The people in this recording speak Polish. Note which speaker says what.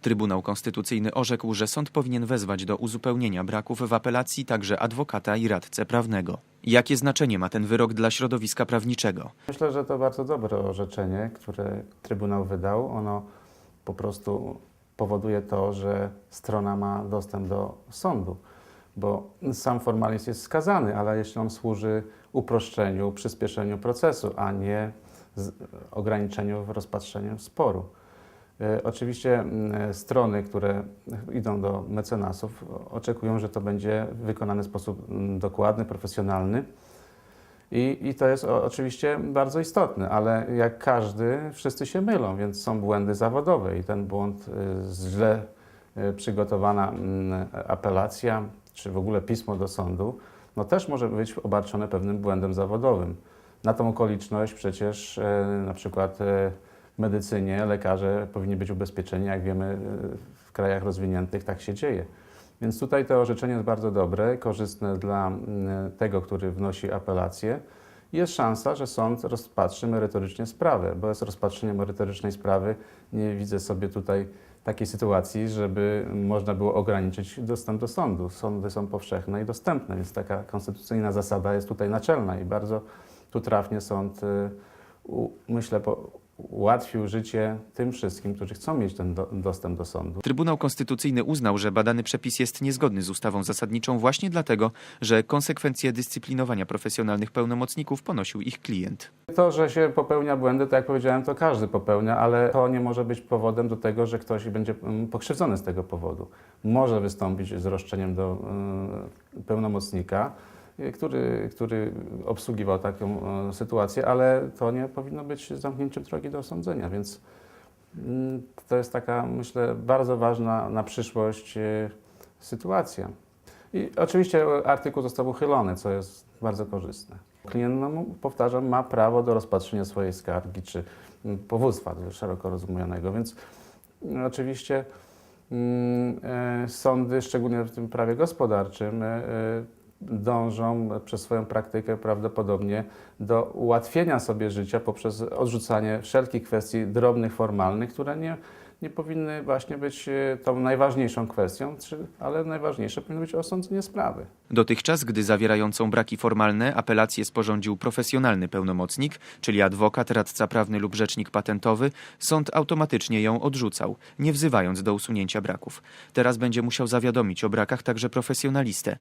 Speaker 1: Trybunał Konstytucyjny orzekł, że sąd powinien wezwać do uzupełnienia braków w apelacji także adwokata i radcę prawnego. Jakie znaczenie ma ten wyrok dla środowiska prawniczego?
Speaker 2: Myślę, że to bardzo dobre orzeczenie, które Trybunał wydał. Ono po prostu powoduje to, że strona ma dostęp do sądu, bo sam formalizm jest skazany, ale jeśli on służy uproszczeniu, przyspieszeniu procesu, a nie ograniczeniu w rozpatrzeniu sporu. E, Oczywiście mm, strony, które idą do mecenasów, oczekują, że to będzie wykonane w sposób mm, dokładny, profesjonalny. I, I to jest oczywiście bardzo istotne, ale jak każdy, wszyscy się mylą, więc są błędy zawodowe i ten błąd, y, źle przygotowana mm, apelacja, czy w ogóle pismo do sądu, no też może być obarczone pewnym błędem zawodowym. Na tą okoliczność przecież e, na przykład e, medycynie lekarze powinni być ubezpieczeni, jak wiemy e, w krajach rozwiniętych tak się dzieje. Więc tutaj to orzeczenie jest bardzo dobre, korzystne dla tego, który wnosi apelację. Jest szansa, że sąd rozpatrzy merytorycznie sprawę. Bez rozpatrzenia merytorycznej sprawy nie widzę sobie tutaj takiej sytuacji, żeby można było ograniczyć dostęp do sądu. Sądy są powszechne i dostępne, więc taka konstytucyjna zasada jest tutaj naczelna i bardzo tu trafnie sąd, u- myślę, ułatwił życie tym wszystkim, którzy chcą mieć ten do, dostęp do sądu.
Speaker 1: Trybunał Konstytucyjny uznał, że badany przepis jest niezgodny z ustawą zasadniczą właśnie dlatego, że konsekwencje dyscyplinowania profesjonalnych pełnomocników ponosił ich klient.
Speaker 2: To, że się popełnia błędy, tak jak powiedziałem, to każdy popełnia, ale to nie może być powodem do tego, że ktoś będzie mm, pokrzywdzony z tego powodu. Może wystąpić z roszczeniem do y, pełnomocnika, który, który obsługiwał taką y, sytuację, ale to nie powinno być zamknięciem drogi do osądzenia, więc mm, to jest taka, myślę, bardzo ważna na przyszłość y, sytuacja. I oczywiście artykuł został uchylony, co jest bardzo korzystne. Klient, no, powtarzam, ma prawo do rozpatrzenia swojej skargi czy mm, powództwa szeroko rozumianego, więc mm, oczywiście e, sądy, szczególnie w tym prawie gospodarczym, e, e, dążą przez swoją praktykę prawdopodobnie do ułatwienia sobie życia poprzez odrzucanie wszelkich kwestii drobnych, formalnych, które nie, nie powinny właśnie być e, tą najważniejszą kwestią, czy, ale najważniejsze powinno być osądzenie sprawy.
Speaker 1: Dotychczas, gdy zawierającą braki formalne apelację sporządził profesjonalny pełnomocnik, czyli adwokat, radca prawny lub rzecznik patentowy, sąd automatycznie ją odrzucał, nie wzywając do usunięcia braków. Teraz będzie musiał zawiadomić o brakach także profesjonalistę.